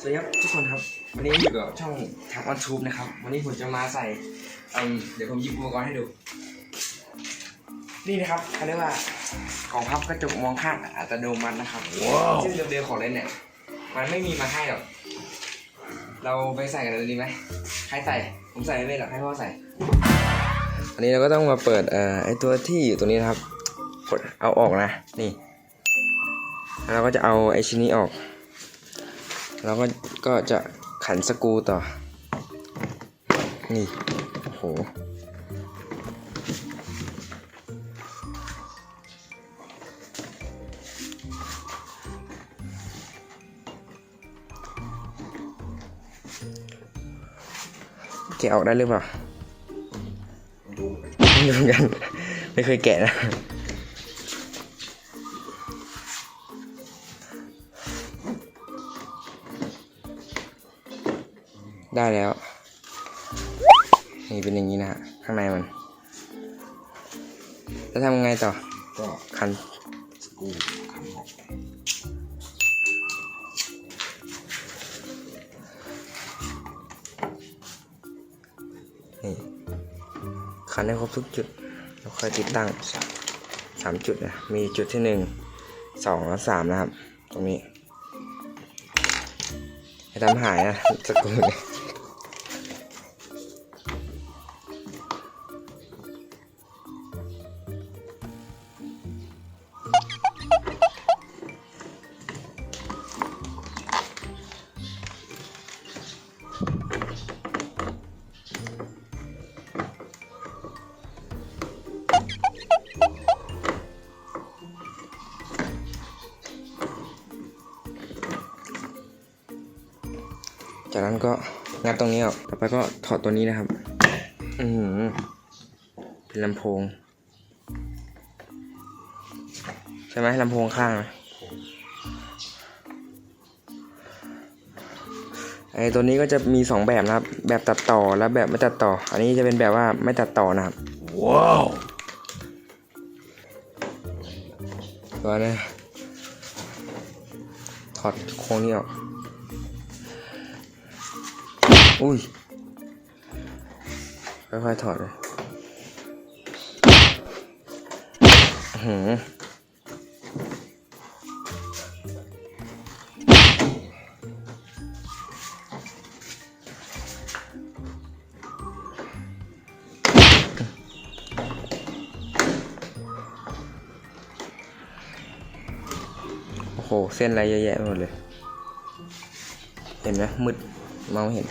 สวัสดีครับทุกคนครับ วันนี้อยู่กับช่องทักวันทูบนะครับ วันนี้ผมจะมาใส่เอิ่มเดี๋ยวผมหยิบอุปกรณ์ให้ดู นี่นะครับเขาเรียกว่ากล่องพับกระจกมองข้างอัตโนมัตินะครับซึ่งเดิมๆของเล่นเนี่ย มันไม่มีมาให้หรอก เราไปใส่กันเลยดีไหมใครใส่ ผมใส่ไม่เป็นหรอกให้พ่อใส่ อันนี้เราก็ต้องมาเปิดเอ่อไอตัวที่อยู่ตรงนี้นะครับกดเอาออกนะ นี่แล้วเราก็จะเอาไอชิ้นนี้ออก เราก็ก็จะขันสกรูต่อ นี่ โอ้โห แกะออกได้หรือเปล่าไม่รู้เหมือนกัน ไม่เคยแกะนะ ได้แล้ว นี่เป็นอย่างนี้นะฮะข้างในมัน แล้วทำไงต่อ ก็คันสกรูขันออกนี่คันให้ครบทุกจุด แล้วค่อยติดตั้งสามสามจุดนะ มีจุดที่หนึ่งสองและสามนะครับ ตรงนี้ให้ทำหายนะสกรู จากนั้นก็งัดตรงนี้ออก ต่อไปก็ถอดตัวนี้นะครับ อือหือเป็นลำโพง ใช่ไหมลำโพงข้างนะไอตัวนี้ก็จะมีสองแบบนะครับ แบบตัดต่อและแบบไม่ตัดต่อ อันนี้จะเป็นแบบว่าไม่ตัดต่อนะครับ ว้าวตัวนี้ถอดโครงนี้ออก อุ้ยค่อยๆถอดเลยหือโอ้โห เส้นอะไรเยอะแยะหมดเลย เห็นไหมมืดมองไม่เห็น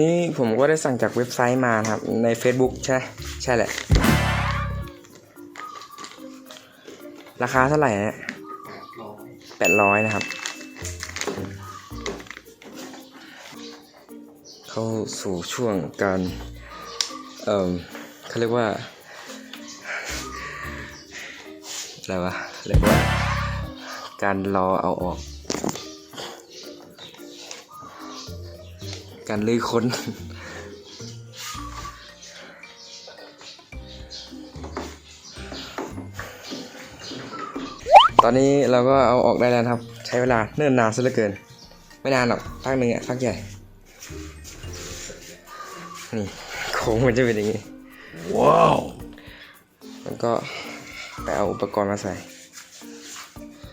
นี้ผมก็ได้สั่งจากเว็บไซต์มานะครับ ใน Facebook ใช่ ใช่แหละ ราคาเท่าไหร่นี่ยแปดร้อยแปดร้อยนะครับ เข้าสู่ช่วงการ เอ่อเขาเรียกว่า อะไรวะเรียกว่า การรอเอาออก การลื้อค้น ตอนนี้เราก็เอาออกได้แล้วนะครับ ใช้เวลาเนิ่นนานซะเหลือเกิน ไม่นานหรอกพักหนึ่งอะพักใหญ่ นี่โค้งมันจะเป็นอย่างนี้ ว้าวแล้วก็ไปเอาอุปกรณ์มาใส่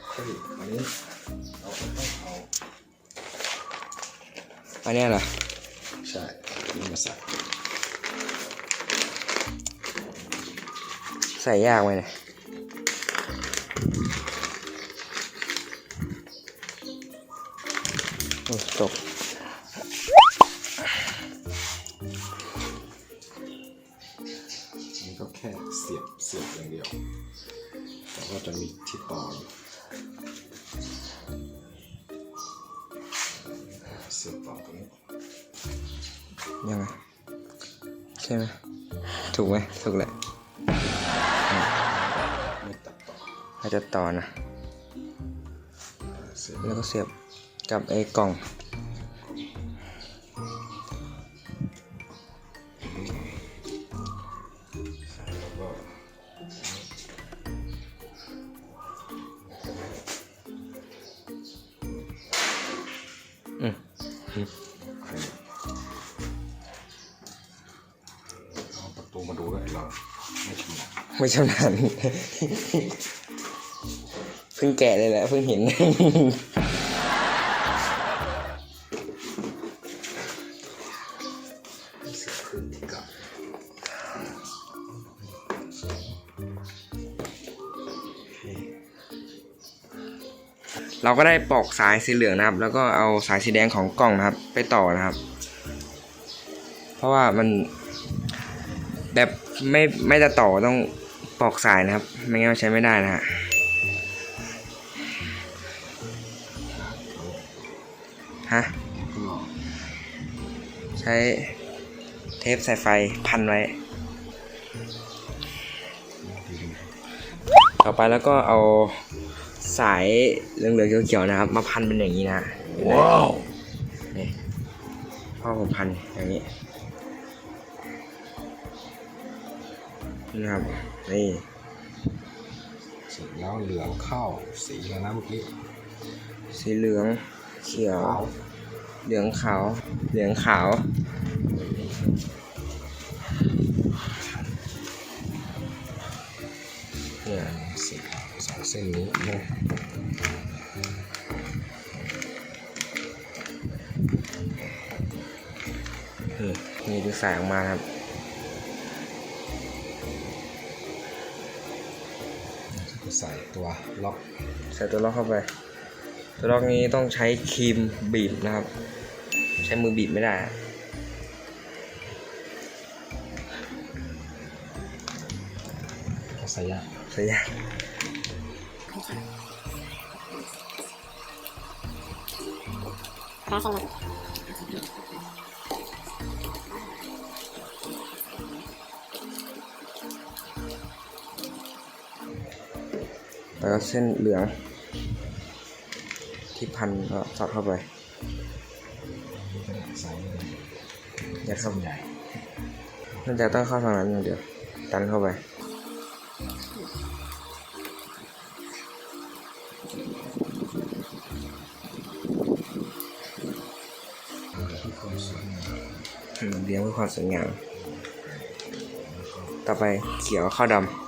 เฮ้ยอันนี้เราต้องเอาอันเนี้ยเหรอ ใส่ยากไหมเนี่ยโอ้ตกอันนี้ก็แค่เสียบเสียบอย่างเดียว แต่ว่าจะมีที่ต่ออยู่เสียบต่อตรงนี้ยังไงใช่ไหมถูกไหมถูกแหละาจจะต่อนะเสียบแล้วก็เสียบกับไอ้กล่องแล้วก็อืมเอาประตูมาดูด้วยเราไม่ชำนาญไม่ชำนาญ เพิ่งแกะเลยแหละเพิ่งเห็น เราก็ได้ปอกสายสีเหลืองนะครับ แล้วก็เอาสายสีแดงของกล่องนะครับ ไปต่อนะครับ เพราะว่ามันแบบไม่ไม่จะต่อต้องปอกสายนะครับ ไม่งั้นมันใช้ไม่ได้นะฮะ ฮะข้างนอกใช้เทปสายไฟพันไว้ดีดีต่อไปแล้วก็เอาสายเหลืองๆเขียวๆนะครับ มาพันเป็นอย่างนี้นะว้าวนี่พ่อผมพันอย่างนี้นี่นะครับนี่เสร็จแล้วเหลืองเข้าสีแล้วนะเมื่อกี้สีเหลือง เขียว เหลืองขาว เหลืองขาว เนี่ยสีสองเส้นนี้นะนี่นี่ดูสายออกมาครับใส่ตัวล็อก ใส่ตัวล็อกเข้าไป ตัวล็อกนี้ต้องใช้ครีมบีบนะครับ ใช้มือบีบไม่ได้อะก็ใส่ยากใส่ยากแล้วก็เส้นเหลือง ที่พันก็สอดเข้าไปยัดเข้าใหญ่น่าจะต้องเข้าทางนั้นอย่างเดียว ดันเข้าไป เลี้ยงเพื่อความสวยงาม ต่อไปเขียวข้าวดำ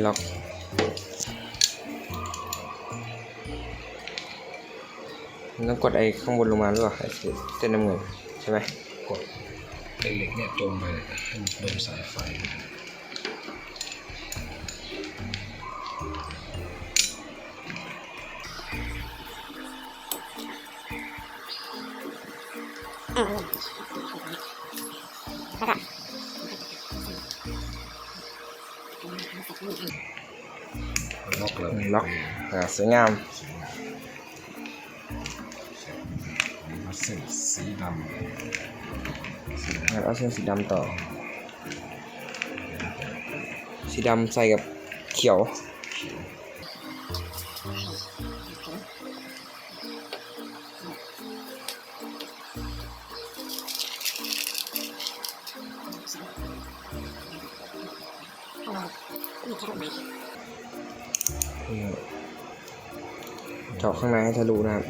ไม่ล็อก ต้องกดไอ้ข้างบนลงมาหรือเปล่าไอ้เส้นน้ำเงินใช่ไหมกดไอ้เหล็กเนี่ยตรงไปให้มันโดนสายไฟล็อก ลยล็อกอ่าสวยงามมาเส้นสีดงั้นเอาเส้นสีดำต่อ สีดำใส่กับเขียว ข้างในให้ทะลุนะครับ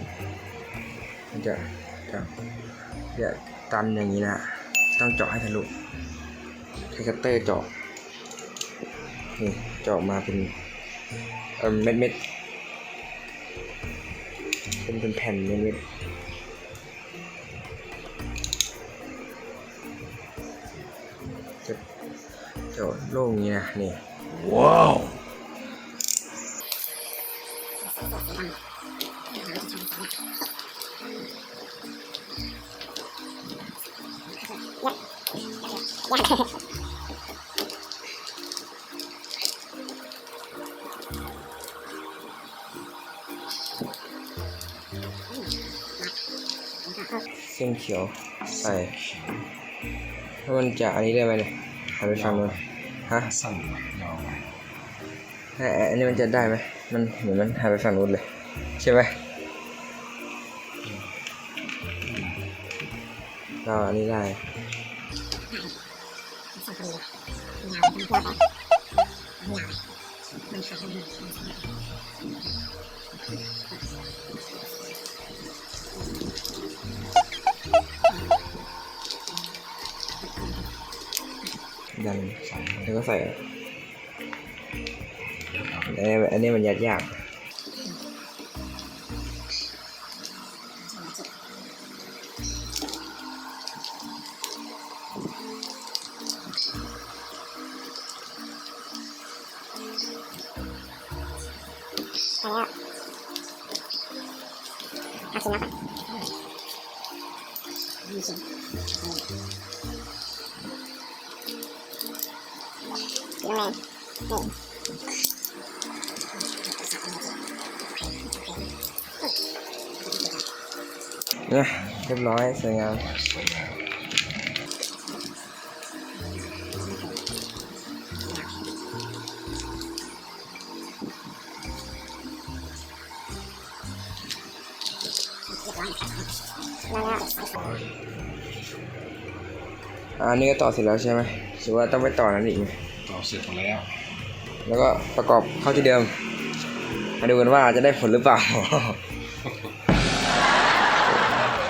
มันจะจะจะตันอย่างนี้นะ ต้องเจาะให้ทะลุใช้คัตเตอร์เจาะนี่เจาะมาเป็นเออเม็ดเม็ดๆเป็นเป็นแผ่นเม็ดเม็ดๆจะเจาะโล่งอย่างนี้นะนี่ว้าว เส้นเขียวใส่ถ้ามันจะอันนี้ได้ไหมเนี่ยหันไปฝั่งนู้นฮะสั้นยาวไปให้อันนี้มันจะได้ไหมมันเหมือนมันหันไปฝั่งนู้นเลย ใช่ไหมก็อันนี้ได้ดันแล้วก็ใส่อันนี้อันนี้มันยัดยาก นะเรียบร้อยสวยงามอันนี้ก็ต่อเสร็จแล้วใช่ไหมหรือว่าต้องไปต่อนั้นอีกไหมต่อเสร็จหมดแล้ว แล้วก็ประกอบเข้าที่เดิม มาดูกันว่าจะได้ผลหรือเปล่า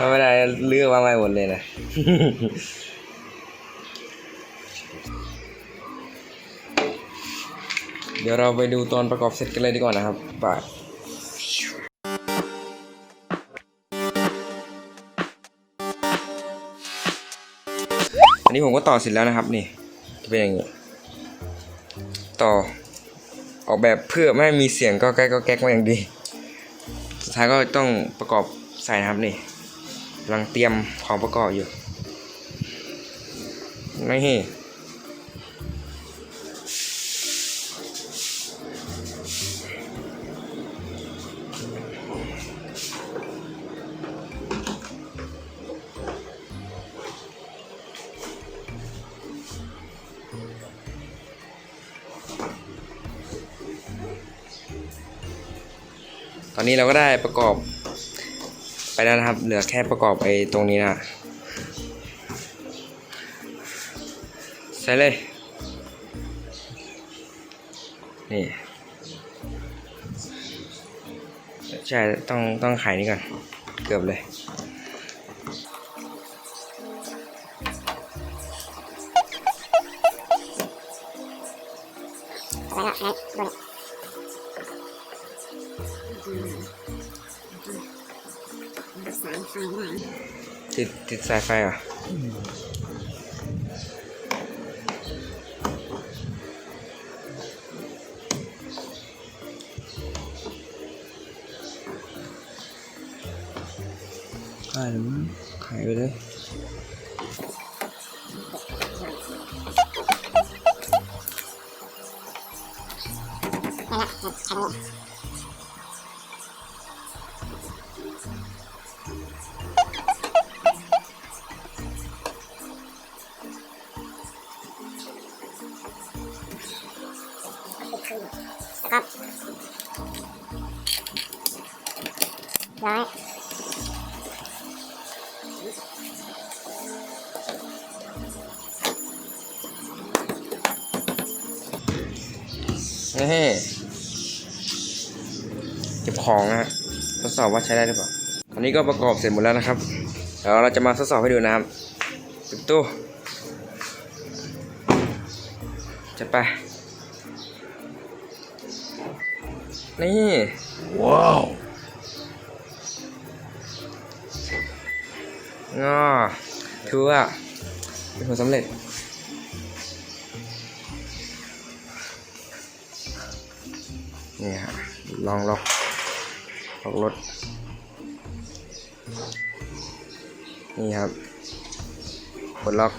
ถ้าไม่ได้เลือกมาใหม่หมดเลยนะเดี๋ยวเราไปดูตอนประกอบเสร็จกันเลยดีกว่านะครับไปอันนี้ผมก็ต่อเสร็จแล้วนะครับนี่จะเป็นอย่างนี้ต่อออกแบบเพื่อไม่ให้มีเสียงก็แก๊กก็แก๊กมาอย่างดี สุดท้ายก็ต้องประกอบใส่นะครับนี่ กำลังเตรียมของประกอบอยู่นี่ตอนนี้เราก็ได้ประกอบ แล้วนะครับ เหลือแค่ประกอบไอ้ตรงนี้นะใส่เลย นี่ ใช่ ต้องต้องไขนี่ก่อน เกือบเลย ติดติดสายไฟเหรอะไข่ไข่ไปเลยร้อย นี่เก็บของนะฮะทดสอบว่าใช้ได้หรือเปล่าตอนนี้ก็ประกอบเสร็จหมดแล้วนะครับเดี๋ยวเราจะมาทดสอบให้ดูนะครับปิดตู้จะไป นี่ ว้าวงอถือว่าเป็นผลสำเร็จ นี่ฮะลองล็อกล็อกรถ นี่ครับกดล็อก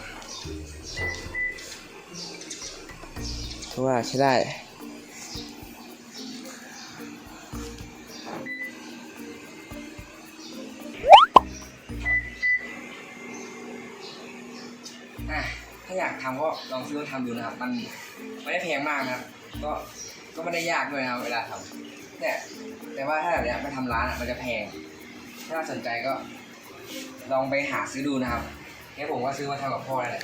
ถือว่าใช้ได้ถ้าอะากทำก็ลองซื้อมาทำดูนะครับ มันไม่ได้แพงมากนะครับ ก็ ก็ไม่ได้ยากด้วยนะครับเวลาทำเนี่ยแต่ว่าถ้าแบบเนี้ยไปทำร้านอะมันจะแพง ถ้าสนใจก็ ลองไปหาซื้อดูนะครับแค่ผมก็ซื้อมาทำกับพ่อแหละ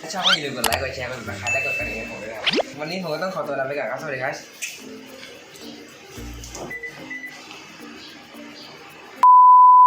ถ้าชอบก็อย่าลืมกดไลค์กดแชร์กดติดตามและกดกระดิ่งให้ผมด้วยครับวันนี้ผมก็ต้องขอตัวลาไปก่อนครับสวัสดีครับ